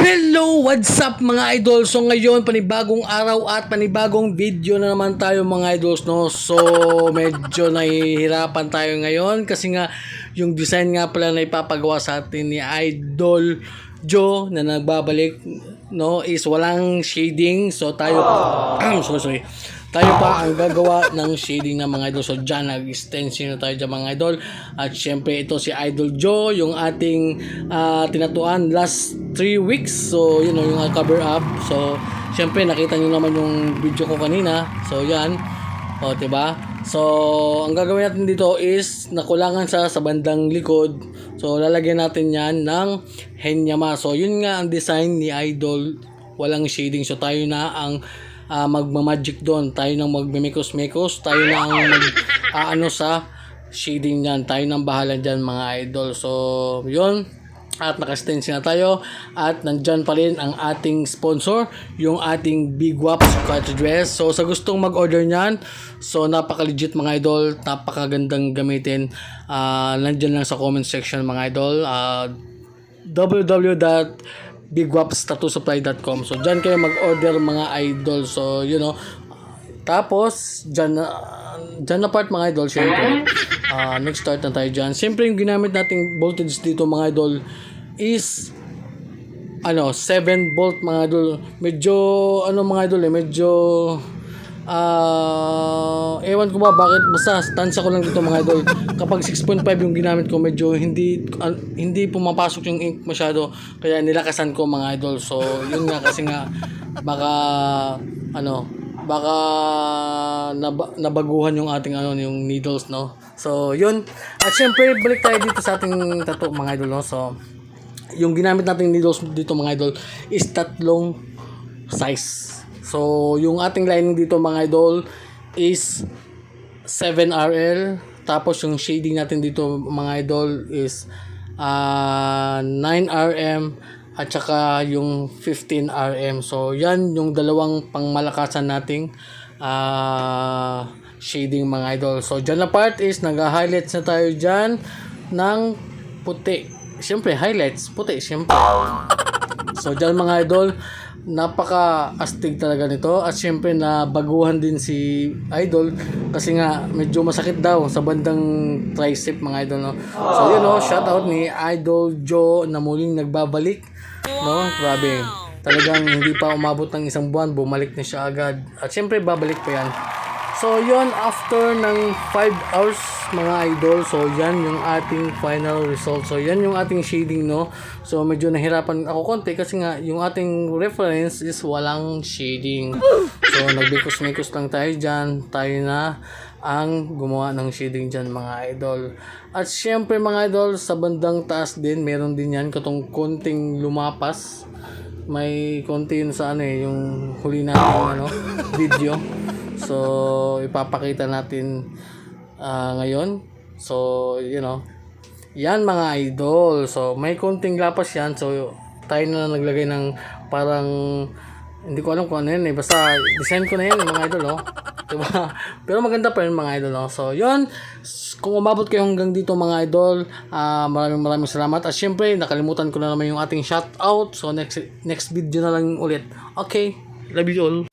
Hello! What's up mga idol? So ngayon, panibagong araw at panibagong video na naman tayo mga idols, no? So, medyo nahihirapan tayo ngayon kasi nga, yung design nga pala na ipapagawa sa atin ni Idol Joe na nagbabalik, no? Is walang shading. So, tayo sorry, sorry. Tayo pa ang gagawa ng shading ng mga idol. So, dyan, nag-extension na tayo dyan mga idol. At syempre, ito si Idol Joe, yung ating ah, tinatuan last 3 weeks. So, you know, yung cover up. So, syempre, nakita nyo naman yung video ko kanina. So, yan. O, diba? So, ang gagawin natin dito is nakulangan sa sa bandang likod. So, lalagyan natin yan ng henyama. So, yun nga ang design ni Idol. Walang shading. So, tayo na ang ah, magmamagic doon. Tayo nang magmimikos-mikos. Tayo na ang mag, ah, ano sa shading niyan. Tayo nang bahala dyan mga idol. So, yun. At naka-stencil na tayo. At nandyan pa rin ang ating sponsor, yung ating Big Waps cartridges. So, sa gustong mag-order niyan, so napaka-legit mga idol. Napakagandang gamitin. Ah, nandyan lang sa comment section mga idol. Ah, www.bigwapstatusupply.com So, dyan kayo mag-order mga idol. So, you know, tapos, dyan na, dyan na part mga idol, syempre. Ah, next start na tayo dyan. Siyempre, yung ginamit nating voltage dito mga idol is ano, 7 volt mga idol. Medyo, ano mga idol eh, medyo, ah, ewan ko ba bakit, basta tansya ko lang dito mga idol. Kapag 6.5 yung ginamit ko, medyo hindi, ah, hindi pumapasok yung ink masyado. Kaya nilakasan ko mga idol. So, yun nga kasi nga, baka, ano, baka nab- nabaguhan yung ating ano yung needles no so yun at syempre balik tayo dito sa ating tattoo mga idol no so yung ginamit nating needles dito mga idol is tatlong size. So, yung ating lining dito mga idol is 7RL. Tapos yung shading natin dito mga idol is ah 9RM at saka yung 15RM. So, yan yung dalawang pangmalakasan nating ah shading mga idol. So, dyan na part is nag-highlights na tayo dyan ng puti. Siyempre, highlights, puti, siyempre. So, dyan mga idol, napaka-astig talaga nito. At siyempre, nabaguhan din si idol kasi nga medyo masakit daw sa bandang tricep mga idol. No? So, yun no, shout out ni Idol Joe na muling nagbabalik. No? Grabe. Talagang hindi pa umabot ng isang buwan, bumalik na siya agad. At siyempre, babalik pa yan. So, yon after ng 5 hours mga idol. So, yan yung ating final result. So, yan yung ating shading, no? So, medyo nahirapan ako konti kasi nga yung ating reference is walang shading. So, nagbikos-mikos lang tayo dyan. Tayo na ang gumawa ng shading dyan mga idol. At syempre mga idol, sa bandang taas din, meron din yan katong konting lumapas. May konti yun sa ano eh, yung huli natin ano, video. So, ipapakita natin ah, ngayon. So, you know, yan mga idol. So, may konting lapas yan. So, tayo na naglagay ng parang, hindi ko alam kung ano yan eh. Basta, design ko na yan mga idol, no? Diba? Pero maganda pa rin mga idol, no? So, yun. Kung umabot kayo hanggang dito mga idol, ah, maraming maraming salamat. At syempre, nakalimutan ko na naman yung ating shoutout. So, next next video na lang ulit. Okay. Love you all.